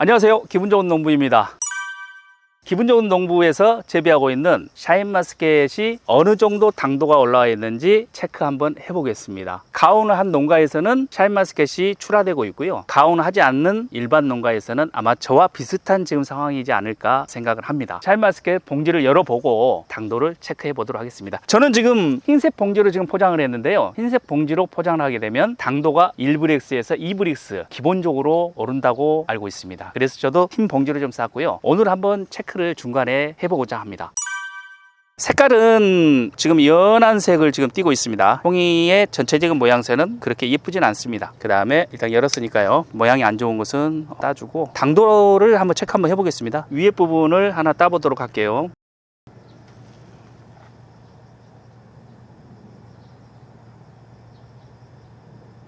안녕하세요. 기분 좋은 농부입니다. 기분 좋은 농부에서 재배하고 있는 샤인마스켓이 어느 정도 당도가 올라와 있는지 체크 한번 해보겠습니다. 가온한 농가에서는 샤인마스켓이 출하되고 있고요. 가온하지 않는 일반 농가에서는 아마 저와 비슷한 지금 상황이지 않을까 생각을 합니다. 샤인마스켓 봉지를 열어보고 당도를 체크해 보도록 하겠습니다. 저는 지금 흰색 봉지로 지금 포장을 했는데요. 흰색 봉지로 포장을 하게 되면 당도가 1브릭스에서 2브릭스 기본적으로 오른다고 알고 있습니다. 그래서 저도 흰 봉지로 좀 쌌고요. 오늘 한번 체크 를 중간에 해보고자 합니다. 색깔은 지금 연한 색을 지금 띠고 있습니다. 홍이의 전체적인 모양새는 그렇게 예쁘진 않습니다. 그 다음에 일단 열었으니까요. 모양이 안 좋은 것은 따주고 당도를 한번 체크 한번 해보겠습니다. 위에 부분을 하나 따보도록 할게요.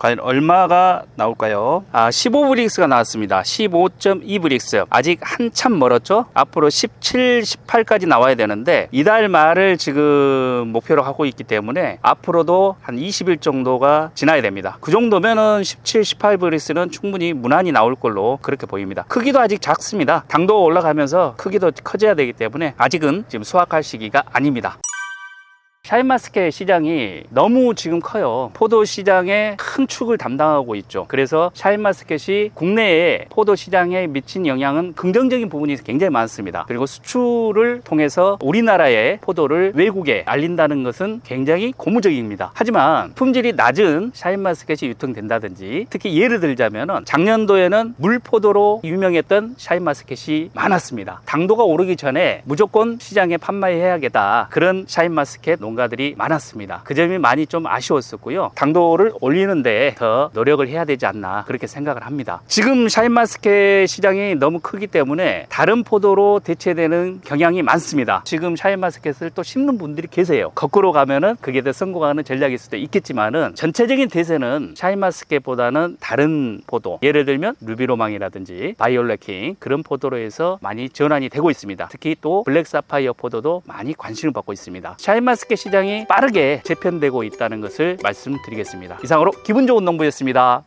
과연 얼마가 나올까요? 아, 15브릭스가 나왔습니다. 15.2브릭스. 아직 한참 멀었죠? 앞으로 17, 18까지 나와야 되는데 이달 말을 지금 목표로 하고 있기 때문에 앞으로도 한 20일 정도가 지나야 됩니다. 그 정도면은 17, 18브릭스는 충분히 무난히 나올 걸로 그렇게 보입니다. 크기도 아직 작습니다. 당도 올라가면서 크기도 커져야 되기 때문에 아직은 지금 수확할 시기가 아닙니다. 샤인마스켓 시장이 너무 지금 커요. 포도 시장의 큰 축을 담당하고 있죠. 그래서 샤인마스켓이 국내에 포도 시장에 미친 영향은 긍정적인 부분이 굉장히 많습니다. 그리고 수출을 통해서 우리나라의 포도를 외국에 알린다는 것은 굉장히 고무적입니다. 하지만 품질이 낮은 샤인마스켓이 유통된다든지 특히 예를 들자면은 작년도에는 물포도로 유명했던 샤인마스켓이 많았습니다. 당도가 오르기 전에 무조건 시장에 판매해야겠다. 그런 샤인마스켓 농가들이 많았습니다. 그 점이 많이 좀 아쉬웠었고요. 당도를 올리는데 더 노력을 해야 되지 않나 그렇게 생각을 합니다. 지금 샤인마스켓 시장이 너무 크기 때문에 다른 포도로 대체되는 경향이 많습니다. 지금 샤인마스켓을 또 심는 분들이 계세요. 거꾸로 가면은 그게 더 성공하는 전략일 수도 있겠지만은 전체적인 대세는 샤인마스켓보다는 다른 포도 예를 들면 루비로망이라든지 바이올레킹 그런 포도로 해서 많이 전환이 되고 있습니다. 특히 또 블랙사파이어 포도도 많이 관심을 받고 있습니다. 샤인마스켓 시장이 빠르게 재편되고 있다는 것을 말씀드리겠습니다. 이상으로 기분 좋은 농부였습니다.